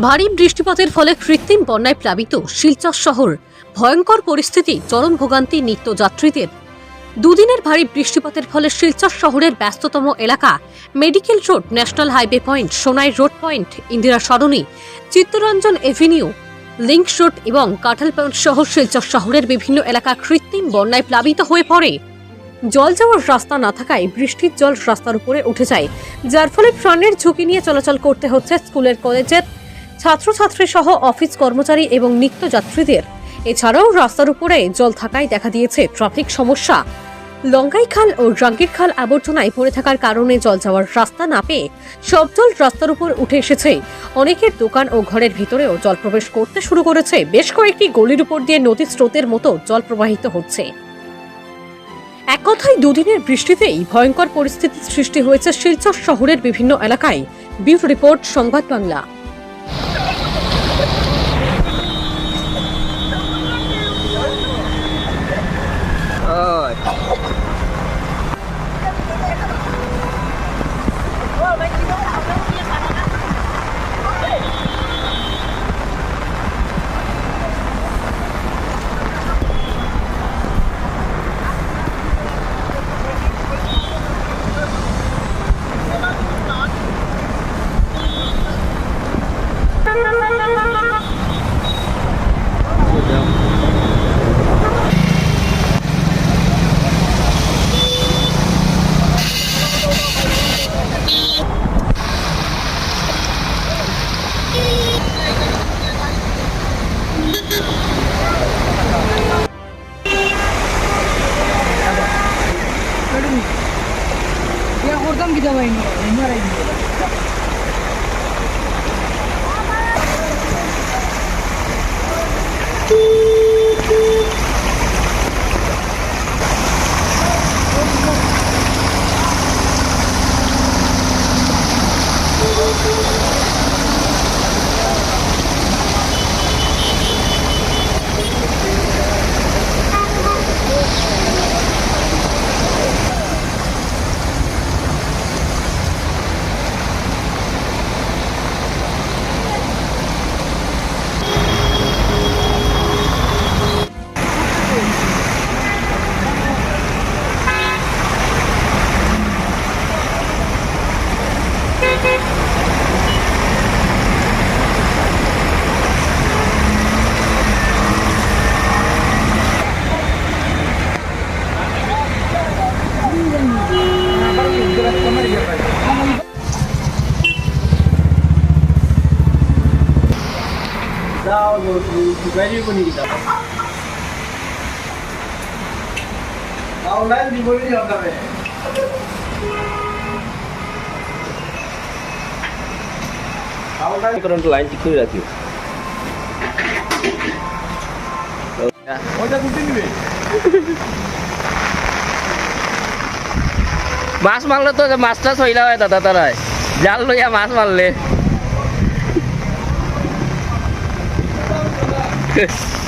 ভারী বৃষ্টিপাতের ফলে কৃত্রিম বন্যায় প্লাবিত শিলচর শহর। ভয়ঙ্কর পরিস্থিতি, চরম ভোগান্তি নিত্যযাত্রীদের। দুদিনের ভারী বৃষ্টিপাতের ফলে শিলচর শহরের ব্যস্ততম এলাকা medical road, national highway point, Sonai road point, Indira Sarani Chittaranjan avenue, link road এবং কাঁঠাল পয়েন্ট সহ শিলচর শহরের বিভিন্ন এলাকা কৃত্রিম বন্যায় প্লাবিত হয়ে পড়ে। জল যাওয়ার রাস্তা না থাকায় বৃষ্টির জল রাস্তার উপরে উঠে যায়, যার ফলে প্রাণের ঝুঁকি নিয়ে চলাচল করতে হচ্ছে স্কুলের কলেজের ছাত্রছাত্রী সহ অফিস কর্মচারী এবং নিত্যযাত্রীদের। এছাড়াও রাস্তার উপরে জল থাকায় দেখা দিয়েছে ট্রাফিক সমস্যা। লঙ্কাই খাল ও রাঙ্গির খাল আবর্জনায় পড়ে থাকার কারণে জল যাওয়ার রাস্তা না পেয়ে সব জল রাস্তার উপর উঠে এসেছে। অনেকের দোকান ও ঘরের ভিতরেও জল প্রবেশ করতে শুরু করেছে। বেশ কয়েকটি গলির উপর দিয়ে নদীর স্রোতের মতো জল প্রবাহিত হচ্ছে। এক কথায়, দুদিনের বৃষ্টিতেই ভয়ঙ্কর পরিস্থিতির সৃষ্টি হয়েছে শিলচর শহরের বিভিন্ন এলাকায়। Bureau report, Sangbad Bangla. Ya oradan gidemeyin. Nereye gidiyorlar? Kami. Online কারণ লাইন ঠিক করে রাখি মাছ মারলে তো মাছ টাছ হইলা হয় দাদা তারাই জাল লইয়া মাছ মারলে です。